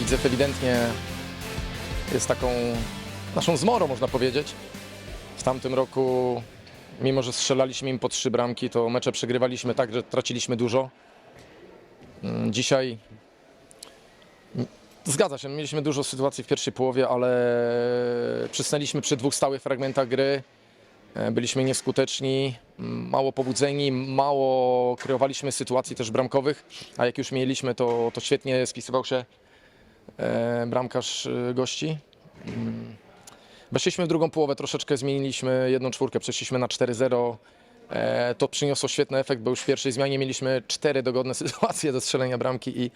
Widzew ewidentnie jest taką naszą zmorą, można powiedzieć. W tamtym roku, mimo że strzelaliśmy im po trzy bramki, to mecze przegrywaliśmy tak, że traciliśmy dużo. Mm, Dzisiaj mm, zgadza się, mieliśmy dużo sytuacji w pierwszej połowie, ale przysnęliśmy przy dwóch stałych fragmentach gry. E, Byliśmy nieskuteczni, m, mało pobudzeni, mało kreowaliśmy sytuacji też bramkowych, a jak już mieliśmy, to, to świetnie spisywał się bramkarz e, gości. Mm. Weszliśmy w drugą połowę, troszeczkę zmieniliśmy jedną czwórkę, przeszliśmy na 4-0. E, To przyniosło świetny efekt, bo już w pierwszej zmianie mieliśmy cztery dogodne sytuacje do strzelenia bramki i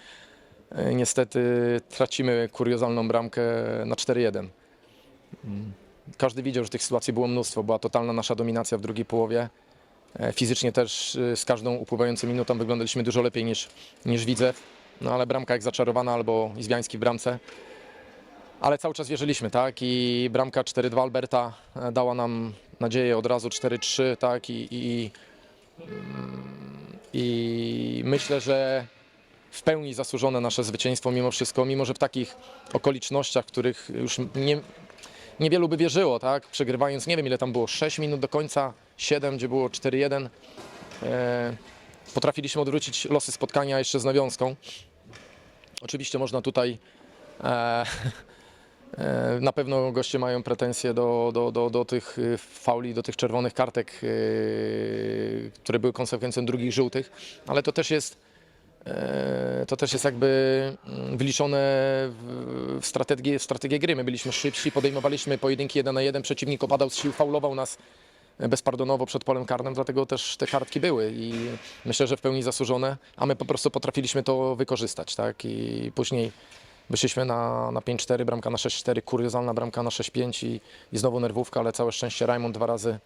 e, niestety tracimy kuriozalną bramkę na 4-1. Mm. Każdy widział, że tych sytuacji było mnóstwo, była totalna nasza dominacja w drugiej połowie. E, Fizycznie też e, z każdą upływającą minutą wyglądaliśmy dużo lepiej niż, niż Widzew. No ale bramka jak zaczarowana albo Izbiański w bramce. Ale cały czas wierzyliśmy, tak? I bramka 4-2 Alberta e, dała nam nadzieję od razu 4-3, tak? I, i, I myślę, że w pełni zasłużone nasze zwycięstwo mimo wszystko, mimo że w takich okolicznościach, których już nie, niewielu by wierzyło, tak? Przegrywając, nie wiem ile tam było, 6 minut do końca, 7, gdzie było 4-1. E, potrafiliśmy odwrócić losy spotkania jeszcze z nawiązką. Oczywiście można tutaj e, e, na pewno goście mają pretensje do, do, do, do tych y, fauli, do tych czerwonych kartek, y, które były konsekwencją drugich żółtych, ale to też jest e, to też jest jakby mm, wliczone w, w, strategię, w strategię gry. My byliśmy szybsi, podejmowaliśmy pojedynki jeden na jeden, przeciwnik opadał z sił, faulował nas bezpardonowo przed polem karnym, dlatego też te kartki były i myślę, że w pełni zasłużone, a my po prostu potrafiliśmy to wykorzystać, tak? I później wyszliśmy na, na 5-4, bramka na 6-4, kuriozalna bramka na 6-5 i, i znowu nerwówka, ale całe szczęście Raymond dwa razy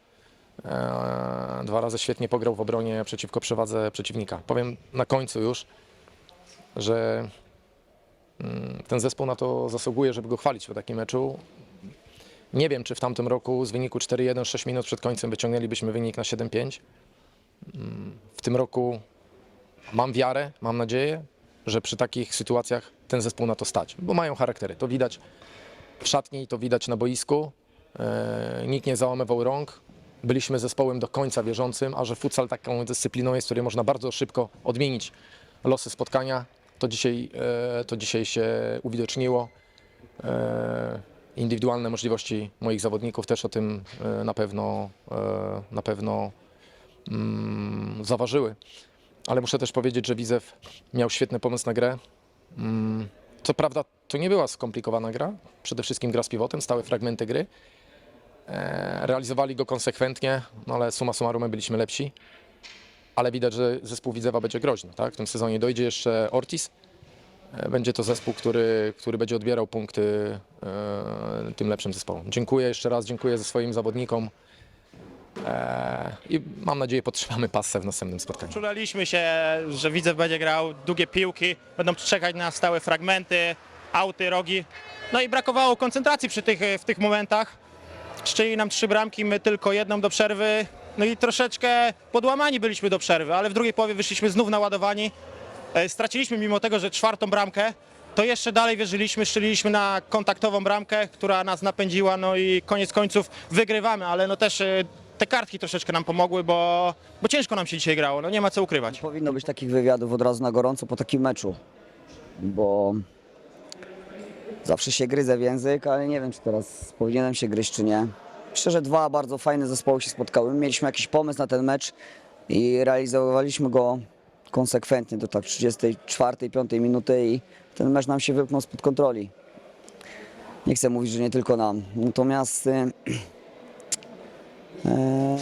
e, dwa razy świetnie pograł w obronie przeciwko przewadze przeciwnika. Powiem na końcu już, że mm, ten zespół na to zasługuje, żeby go chwalić po takim meczu. Nie wiem, czy w tamtym roku z wyniku 4-1, 6 minut przed końcem wyciągnęlibyśmy wynik na 7-5. Mm, W tym roku mam wiarę, mam nadzieję, że przy takich sytuacjach ten zespół na to stać, bo mają charaktery. To widać w szatni, to widać na boisku. E, Nikt nie załamywał rąk. Byliśmy zespołem do końca wierzącym, a że futsal taką dyscypliną jest, w której można bardzo szybko odmienić losy spotkania, to dzisiaj, e, to dzisiaj się uwidoczniło. Indywidualne możliwości moich zawodników też o tym e, na pewno, e, na pewno mm, zaważyły. Ale muszę też powiedzieć, że Widzew miał świetny pomysł na grę. Mm, Co prawda to nie była skomplikowana gra, przede wszystkim gra z pivotem, stałe fragmenty gry. E, Realizowali go konsekwentnie, no ale summa summarum my byliśmy lepsi. Ale widać, że zespół Widzewa będzie groźny. Tak? W tym sezonie dojdzie jeszcze Ortiz. E, Będzie to zespół, który, który będzie odbierał punkty e, tym lepszym zespołom. Dziękuję jeszcze raz, dziękuję ze swoim zawodnikom. E, I mam nadzieję podtrzymamy pasę w następnym spotkaniu. Czulaliśmy się, że Widzew będzie grał długie piłki, będą czekać na stałe fragmenty, auty, rogi. No i brakowało koncentracji przy tych, w tych momentach. Szczeli nam trzy bramki, my tylko jedną do przerwy. No i troszeczkę podłamani byliśmy do przerwy, ale w drugiej połowie wyszliśmy znów naładowani. E, Straciliśmy mimo tego, że czwartą bramkę, to jeszcze dalej wierzyliśmy, szczeliliśmy na kontaktową bramkę, która nas napędziła, no i koniec końców wygrywamy, ale no też e, te kartki troszeczkę nam pomogły, bo, bo ciężko nam się dzisiaj grało, no nie ma co ukrywać. Powinno być takich wywiadów od razu na gorąco po takim meczu, bo zawsze się gryzę w język, ale nie wiem, czy teraz powinienem się gryźć, czy nie. Że dwa bardzo fajne zespoły się spotkały. Mieliśmy jakiś pomysł na ten mecz i realizowaliśmy go konsekwentnie do tak 34, 5 minuty i ten mecz nam się wymknął spod kontroli. Nie chcę mówić, że nie tylko nam. Natomiast y, e,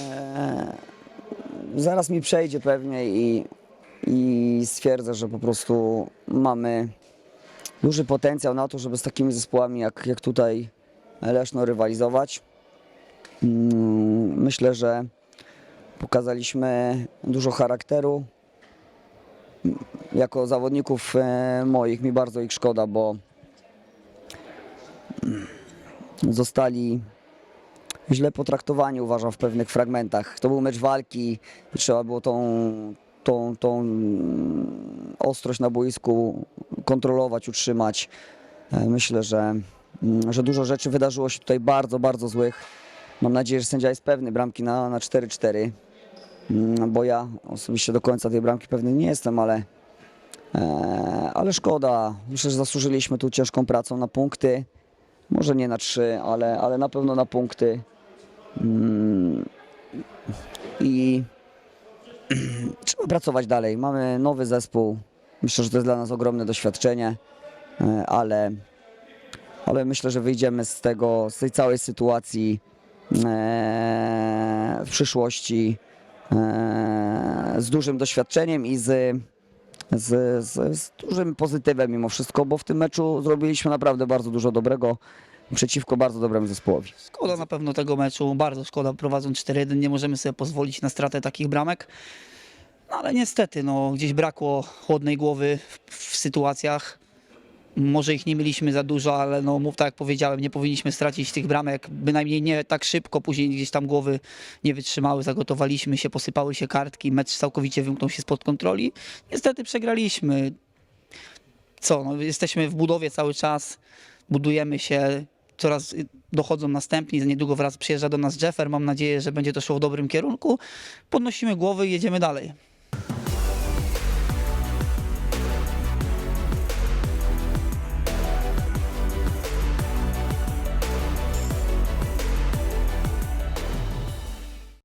zaraz mi przejdzie pewnie i, i stwierdzę, że po prostu mamy duży potencjał na to, żeby z takimi zespołami jak, jak tutaj Leszno rywalizować. Mm, Myślę, że pokazaliśmy dużo charakteru. Jako zawodników e, moich mi bardzo ich szkoda, bo mm, zostali źle potraktowani, uważam, w pewnych fragmentach. To był mecz walki trzeba było tą, tą, tą mm, ostrość na boisku kontrolować, utrzymać. E, Myślę, że, mm, że dużo rzeczy wydarzyło się tutaj bardzo, bardzo złych. Mam nadzieję, że sędzia jest pewny bramki na, na 4-4, Mm, bo ja osobiście do końca tej bramki pewny nie jestem, ale, e, ale szkoda. Myślę, że zasłużyliśmy tu ciężką pracą na punkty. Może nie na trzy, ale, ale na pewno na punkty. Mm, I trzeba pracować dalej. Mamy nowy zespół. Myślę, że to jest dla nas ogromne doświadczenie, e, ale, ale myślę, że wyjdziemy z tego, z tej całej sytuacji e, w przyszłości z dużym doświadczeniem i z, z, z, z dużym pozytywem mimo wszystko, bo w tym meczu zrobiliśmy naprawdę bardzo dużo dobrego przeciwko bardzo dobremu zespołowi. Szkoda na pewno tego meczu, bardzo szkoda. Prowadząc 4-1 nie możemy sobie pozwolić na stratę takich bramek. No ale niestety, no, gdzieś brakło chłodnej głowy w, w sytuacjach. Może ich nie mieliśmy za dużo, ale no, mów tak jak powiedziałem, nie powinniśmy stracić tych bramek, bynajmniej nie tak szybko, później gdzieś tam głowy nie wytrzymały, zagotowaliśmy się, posypały się kartki, mecz całkowicie wymknął się spod kontroli. Niestety przegraliśmy. Co, no, jesteśmy w budowie cały czas, budujemy się, coraz dochodzą następni, niedługo wraz przyjeżdża do nas Jeffer, mam nadzieję, że będzie to szło w dobrym kierunku. Podnosimy głowy i jedziemy dalej.